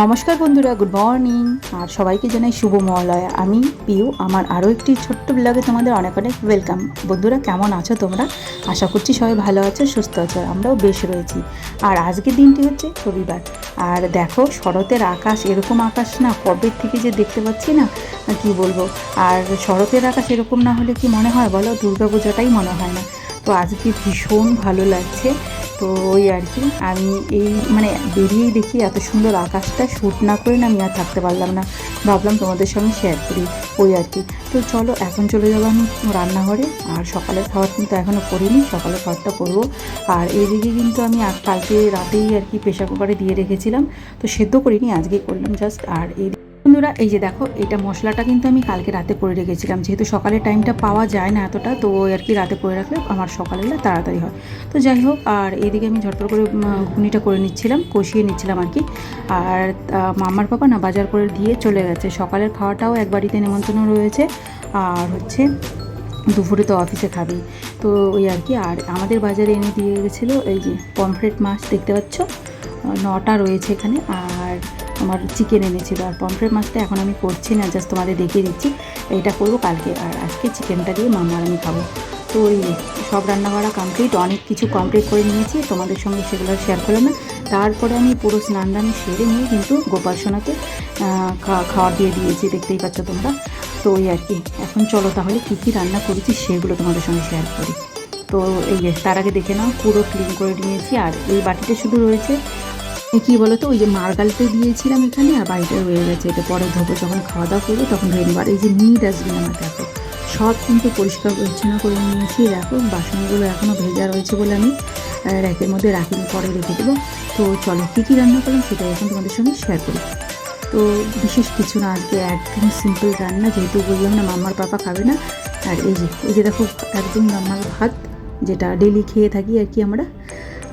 নমস্কার বন্ধুরা good morning আর সবাইকে জানাই শুভ মহালয়া আমি পিউ, আমার আরও একটি ছোট্ট ব্লগে তোমাদের অনেক অনেক ওয়েলকাম বন্ধুরা, কেমন আছো তোমরা? আশা করছি সবাই ভালো আছো, সুস্থ আছো আমরাও বেশ রয়েছি। আর আজকের দিনটি হচ্ছে রবিবার। আর দেখো, শরতের আকাশ এরকম আকাশ না কবে থেকে যে দেখতে পাচ্ছি না, কি বলব? আর শরতের আকাশ এরকম না হলে কি মনে হয় বলো? দুর্গাপূজাটাই মনে হয় না। তো আজকে ভীষণ ভালো লাগছে। তো ওই আর কি। আমি এই মানে বেরিয়েই দেখি এত সুন্দর আকাশটা শ্যুট না করে না আমি আর থাকতে পারলাম না। ভাবলাম তোমাদের সঙ্গে শেয়ার করি ওই আর কি। তো চলো, এখন চলে যাব আমি রান্নাঘরে। আর সকালের খাবার কিন্তু এখনও করিনি, সকালের খাবারটা করব। আর এইদিকে কিন্তু আমি কালকে রাতেই আর কি প্রেশার কুকারে দিয়ে রেখেছিলাম। তো সেদ্ধ করিনি আজকে করলাম জাস্ট আর এই বন্ধুরা, এই যে দেখো, এটা মশলাটা কিন্তু আমি কালকে রাতে করে রেখেছিলাম। যেহেতু সকালের টাইমটা পাওয়া যায় না এতটা, তো আর কি রাতে করে রাখলে আমার সকালে তাড়াতাড়ি হয়। তো যাই হোক, আর এইদিকে আমি ঝটপট করে ঘুগনিটা করে নিচ্ছিলাম, কষিয়ে নিচ্ছিলাম আর কি। আর মামার পাপা না বাজার করে দিয়ে চলে গেছে। সকালের খাওয়াটাও এক বাড়িতে নেমন্তন্ন রয়েছে। আর হচ্ছে দুপুরে তো অফিসে খাবি তো ওই আর কি, আর আমাদের বাজারে এনে দিয়ে গেছিল এই যে পমফ্রেট মাছ, দেখতে পাচ্ছ? নটা রয়েছে এখানে। আর আমার চিকেন এনেছিল আর পমফ্রেট মাছটা এখন আমি করছি না জাস্ট তোমাদের দেখিয়ে দিচ্ছি। এটা করব কালকে আর আজকে চিকেনটা দিয়ে মামা আর আমি খাব। তো ওই সব রান্না করা কমপ্লিট অনেক কিছু কমপ্লিট করে নিয়েছি তোমাদের সঙ্গে সেগুলো শেয়ার করলাম না। তারপরে আমি পুরো স্নান দান সেরে নিয়ে কিন্তু গোপাল সোনাকে আহ, খা- খাওয়ার দিয়ে দিয়েছি দেখতেই পাচ্ছ তোমরা। তো ওই আর কি এখন চলো তাহলে কী কী রান্না করেছি সেগুলো তোমাদের সঙ্গে শেয়ার করি। তো এই তার আগে দেখে নাও পুরো ক্লিন করে নিয়েছি আর এই বাটিতে শুধু রয়েছে কী বলো তো ওই যে মার্গালতে দিয়েছিলাম এখানে, আর বাড়িটা রয়ে গেছে। এটা পরে ধোবো, যখন খাওয়া দাওয়া করব, তখন ধরে নেব। আর এই যে নিয়ে ডাস্টবিন আমার দেখো সব কিন্তু পরিষ্কার পরিচ্ছন্ন করে নিয়েছি। দেখো, বাসনগুলো এখনও ভেজা রয়েছে বলে আমি র্যাকের মধ্যে রাখিনি, পরে রেখে দেবো। তো চলো, কী কী রান্না করলাম সেটা এখন তোমাদের সঙ্গে শেয়ার করি। তো বিশেষ কিছু না, আজকে একদম সিম্পল রান্না, যেহেতু বললাম না মাম্মার পাপা খাবে না। আর এই যে এই যে দেখো, একদম নর্মাল ভাত, যেটা ডেলি খেয়ে থাকি আর কি আমরা।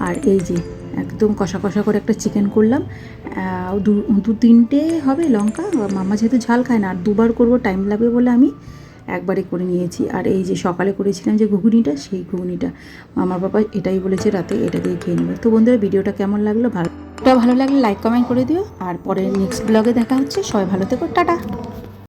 আর এই যে একদম কষা কষা করে একটা চিকেন করলাম। দু তিনটে হবে লঙ্কা। মামা যেহেতু ঝাল খায় না, আর দুবার করব টাইম লাগবে বলে আমি একবারে করে নিয়েছি। আর এই যে সকালে করেছিলাম যে ঘুগনিটা, সেই ঘুগনিটা আমার বাবা এটাই বলেছে রাতে, এটা দিয়ে খেয়ে নেবে। তো বন্ধুরা, ভিডিওটা কেমন লাগল? ভালো ভালো লাগলে লাইক কমেন্ট করে দিও। আর পরে নেক্সট ব্লগে দেখা হচ্ছে। সবাই ভালো থেকো, টাটা।